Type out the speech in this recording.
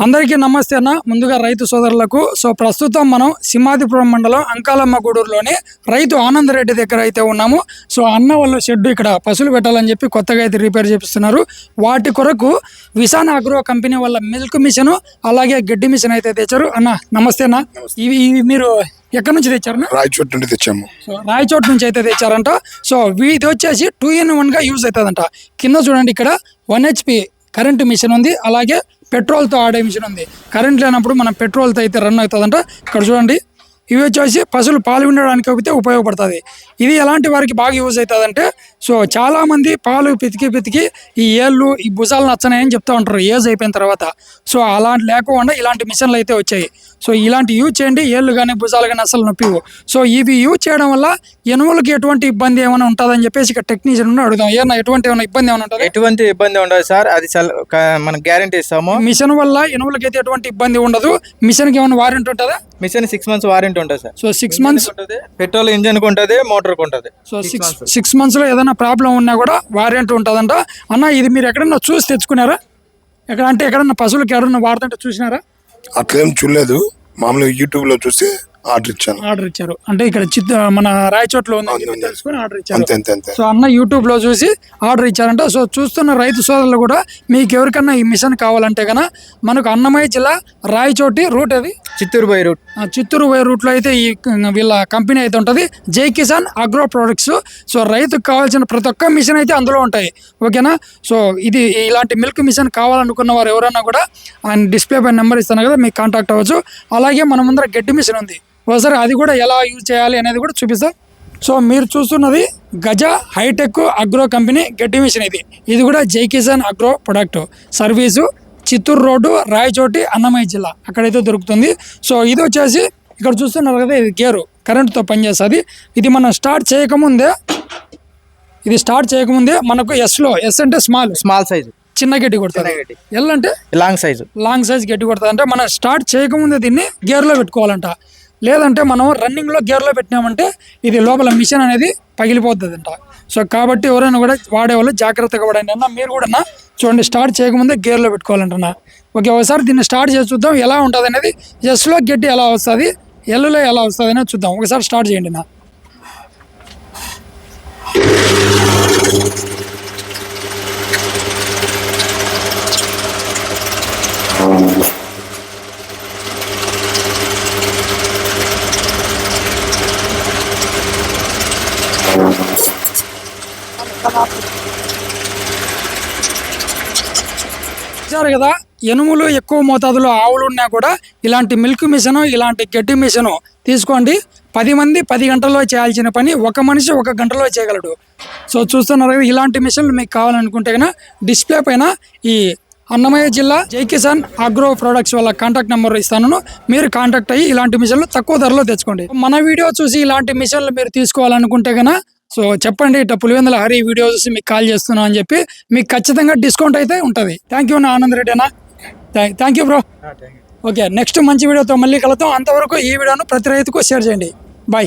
అందరికీ నమస్తే అన్న. ముందుగా రైతు సోదరులకు సో ప్రస్తుతం మనం సింహాదిపురం మండలం అంకాలమ్మ గూడూరులోని రైతు ఆనంద్ రెడ్డి దగ్గర అయితే ఉన్నాము. సో అన్న వాళ్ళు షెడ్ ఇక్కడ పశువులు పెట్టాలని చెప్పి కొత్తగా అయితే రిపేర్ చేపిస్తున్నారు. వాటి కొరకు విశాన్ అగ్రో కంపెనీ వాళ్ళ మిల్క్ మిషన్ అలాగే గడ్డి మిషన్ అయితే తెచ్చారు. అన్న నమస్తే అన్న. ఇవి ఇవి మీరు ఎక్కడి నుంచి తెచ్చారన్న? రాయచోటు నుండి తెచ్చాము. సో రాయచోట్ నుంచి అయితే తెచ్చారంట. సో వీ- ఇది వచ్చేసి టూ ఇన్ వన్గా యూజ్ అవుతుందంట. కింద చూడండి ఇక్కడ వన్ హెచ్పి కరెంట్ మిషన్ ఉంది. అలాగే పెట్రోల్తో ఆడే మిషన్ ఉంది. కరెంట్ లేనప్పుడు మనం పెట్రోల్తో అయితే రన్ అవుతుందంట. ఇక్కడ చూడండి. ఇవి వచ్చేసి పశువులు పాలు వినడానికి అయితే ఉపయోగపడుతుంది. ఇది ఎలాంటి వారికి బాగా యూజ్ అవుతుందంటే సో చాలామంది పాలు పితికి పితికి ఈ ఏళ్ళు ఈ భుజాలు నచ్చనాయని చెప్తా ఉంటారు. ఏజ్ అయిపోయిన తర్వాత. సో అలాంటి లేకుండా ఇలాంటి మిషన్లు అయితే వచ్చాయి. సో ఇలాంటి యూజ్ చేయండి. ఏళ్ళు కానీ భుజాలు కానీ అసలు నొప్పివు సో ఇవి యూజ్ చేయడం వల్ల ఎనుములకి ఎటువంటి ఇబ్బంది ఏమైనా ఉంటుందని చెప్పేసి ఇక్కడ టెక్నీషియన్ ఉన్న అడుగుదాం. ఏమన్నా ఎటువంటి ఏమైనా ఇబ్బంది ఏమైనా ఉంటుంది? ఎటువంటి ఇబ్బంది ఉండదు సార్. అది మనం గ్యారంటీ ఇస్తాము. మిషన్ వల్ల ఎనుములకి అయితే ఎటువంటి ఇబ్బంది ఉండదు. మిషన్కి ఏమైనా వారంటీ ఉంటుందా? మిషన్ సిక్స్ మంత్స్ వారంటీ ఉంటుంది సార్. సో సిక్స్ మంత్స్ ఉంటుంది పెట్రోల్ ఇంజన్ ఉంటుంది మోటార్ ఉంటుంది సో సిక్స్ సిక్స్ మంత్స్లో ఏదైనా ప్రాబ్లం ఉన్నా కూడా వారంటీ ఉంటుందంట. అన్న ఇది మీరు ఎక్కడన్నా చూసి తెచ్చుకున్నారా? ఎక్కడ అంటే ఎక్కడన్నా పశువులకి ఎవరన్నా వాడుతుంటే చూసినారా? అట్లేం చూడలేదు. మామూలుగా యూట్యూబ్లో చూసి ఆర్డర్ ఇచ్చాను. ఆర్డర్ ఇచ్చారు. అంటే ఇక్కడ చిత్త మన రాయచోట్లో ఉంది. తెలుసుకొని ఆర్డర్ ఇచ్చారు. అంతే అంతే అంతే. సో అన్న యూట్యూబ్లో చూసి ఆర్డర్ ఇచ్చారంట. సో చూస్తున్న రైతు సోదరులు కూడా మీకు ఎవరికన్నా ఈ మిషన్ కావాలంటే గన మనకు అన్నమయ్య జిల్లా రాయచోటి రూట్ అది. Chittoor by route. Chittoor by రూట్లో అయితే ఈ వీళ్ళ కంపెనీ అయితే ఉంటుంది. జై కిసాన్ అగ్రో ప్రొడక్ట్స్. సో రైతుకు కావాల్సిన ప్రతి ఒక్క మిషన్ అయితే అందులో ఉంటాయి. ఓకేనా? సో ఇది ఇలాంటి మిల్క్ మిషన్ కావాలనుకున్న వారు ఎవరైనా కూడా ఆయన డిస్ప్లే పైన నెంబర్ ఇస్తాను కదా మీకు కాంటాక్ట్ అవ్వచ్చు. అలాగే మన ముందర గడ్డి మిషన్ ఉంది. ఒకసారి అది కూడా ఎలా యూజ్ చేయాలి అనేది కూడా చూపిస్తాం. సో మీరు చూస్తున్నది గజ హైటెక్ అగ్రో కంపెనీ గడ్డి మిషన్ ఇది. ఇది కూడా Jai Kisan agro product. Service Chittoor road Rayachoti Annamayya జిల్లా అక్కడైతే దొరుకుతుంది. సో ఇది వచ్చేసి ఇక్కడ చూస్తున్నారు కదా ఇది గేరు కరెంటుతో పనిచేస్తుంది. ఇది మనం స్టార్ట్ చేయకముందే ఇది స్టార్ట్ చేయకముందే మనకు ఎస్లో ఎస్ అంటే స్మాల్ స్మాల్ సైజు చిన్న గడ్డి కొడుతుంది. గడ్డి. ఎల్ అంటే? లాంగ్ సైజు లాంగ్ సైజ్ గట్టి కొడుతుంది అంటే మనం స్టార్ట్ చేయకముందే దీన్ని గేర్లో పెట్టుకోవాలంట. లేదంటే మనం రన్నింగ్లో గేర్లో పెట్టినామంటే ఇది లోపల మిషన్ అనేది పగిలిపోతుందంట. సో కాబట్టి ఎవరైనా కూడా వాడేవాళ్ళు జాగ్రత్తగా వాడండి అన్న మీరు కూడా చూడండి స్టార్ట్ చేయకముందే గేర్లో పెట్టుకోవాలంటున్నా. ఓకే ఒకసారి దీన్ని స్టార్ట్ చేసి చూద్దాం ఎలా ఉంటుంది అనేది ఎస్లో గడ్డి ఎలా వస్తుంది ఎల్లులో ఎలా వస్తుంది అనేది చూద్దాం. ఒకసారి స్టార్ట్ చేయండి నా చూసారు కదా ఎనుములు ఎక్కువ మోతాదులో ఆవులు ఉన్నా కూడా ఇలాంటి మిల్క్ మిషన్ ఇలాంటి గడ్డి మిషన్ తీసుకోండి. పది మంది పది గంటల్లో చేయాల్సిన పని ఒక మనిషి ఒక గంటలో చేయగలడు. సో చూస్తున్నారు కదా ఇలాంటి మిషన్లు మీకు కావాలనుకుంటే కనుక డిస్ప్లే పైన ఈ అన్నమయ్య జిల్లా జై కిసాన్ అగ్రో ప్రొడక్ట్స్ వాళ్ళ కాంటాక్ట్ నెంబర్ ఇస్తాను. మీరు కాంటాక్ట్ అయ్యి ఇలాంటి మిషన్లు తక్కువ ధరలో తెచ్చుకోండి. మన వీడియో చూసి ఇలాంటి మిషన్లు మీరు తీసుకోవాలనుకుంటే కనుక సో చెప్పండి ఇట్లా పులివెందుల హరి వీడియో చూసి మీకు కాల్ చేస్తున్నాం అని చెప్పి మీకు ఖచ్చితంగా డిస్కౌంట్ అయితే ఉంటుంది. థ్యాంక్ యూ నా ఆనంద్ రెడ్డి అన్న. Thank you bro okay next మంచి వీడియోతో మళ్ళీ కలుద్దాం. అంతవరకు ఈ వీడియోను ప్రతి రైతుకు షేర్ చేయండి. బాయ్